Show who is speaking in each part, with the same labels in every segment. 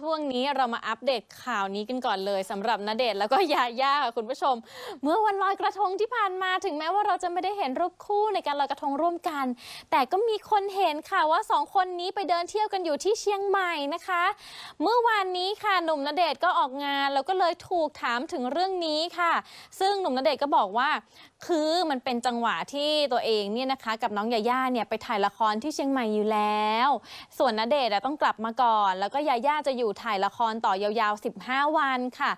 Speaker 1: ช่วงนี้เรามาอัปเดตข่าวนี้กันก่อนเลยสำหรับณเดชน์แล้วก็ยาย่าค่ะคุณผู้ชม เมื่อวันลอยกระทงที่ผ่านมาถึงแม้ว่าเราจะไม่ได้เห็นรูปคู่ในการลอยกระทงร่วมกัน แต่ก็มีคนเห็นค่ะว่าสองคนนี้ไปเดินเที่ยวกันอยู่ที่เชียงใหม่นะคะ เมื่อวานนี้ค่ะหนุ่มณเดชน์ก็ออกงานแล้วก็เลยถูกถามถึงเรื่องนี้ค่ะ ซึ่งหนุ่มณเดชน์ก็บอกว่า คือมันเป็นจังหวะที่ตัวเองเนี่ยนะคะ กับน้องยาย่าเนี่ยไปถ่ายละครที่เชียงใหม่อยู่แล้ว ส่วนณเดชน์อะต้องกลับมาก่อน แล้วก็ยาย่าจะอยู่ถ่ายละครต่อยาวๆ 15 วันค่ะ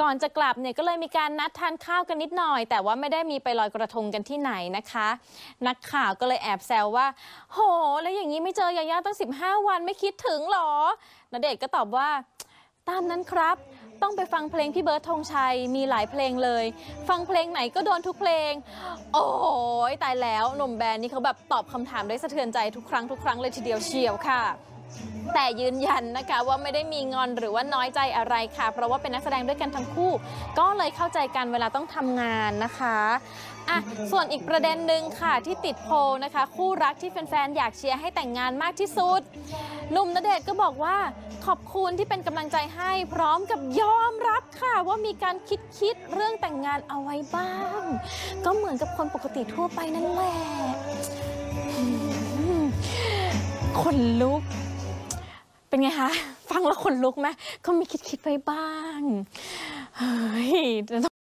Speaker 1: ก่อนจะกลับเนี่ยก็เลยมีการนัดทานข้าวกันนิดหน่อย แต่ว่าไม่ได้มีไปลอยกระทงกันที่ไหนนะคะ นักข่าวก็เลยแอบแซวว่า โห แล้วอย่างนี้ไม่เจอยาย่าตั้ง 15 วันไม่คิดถึงหรอณเดชน์ก็ตอบว่าตามนั้นครับ ต้องไปฟังเพลงพี่เบิร์ดธงชัย มีหลายเพลงเลย ฟังเพลงไหนก็โดนทุกเพลง โอ้ยตายแล้ว หนุ่มแบรนด์นี่เขาแบบตอบคำถามได้สะเทือนใจทุกครั้งทุกครั้งเลยทีเดียวเชียวค่ะ แต่ยืนยันนะคะว่าไม่ได้มีงอนหรือว่าน้อยใจอะไรค่ะ เพราะว่าเป็นนักแสดงด้วยกันทั้งคู่ ก็เลยเข้าใจกันเวลาต้องทำงานนะคะอะส่วนอีกประเด็นหนึ่งค่ะที่ติดโพลนะคะ คู่รักที่แฟนๆอยากเชียร์ให้แต่งงานมากที่สุดหนุ่มณเดชน์ก็บอกว่าขอบคุณที่เป็นกำลังใจให้พร้อมกับยอมรับค่ะ ว่ามีการคิดคิดเรื่องแต่งงานเอาไว้บ้าง ก็เหมือนกับคนปกติทั่วไปนั่นแหละคนลุก เป็นไงคะ ฟังแล้วขนลุกไหมก็มีคิดคิดๆไปบ้าง เฮ้ย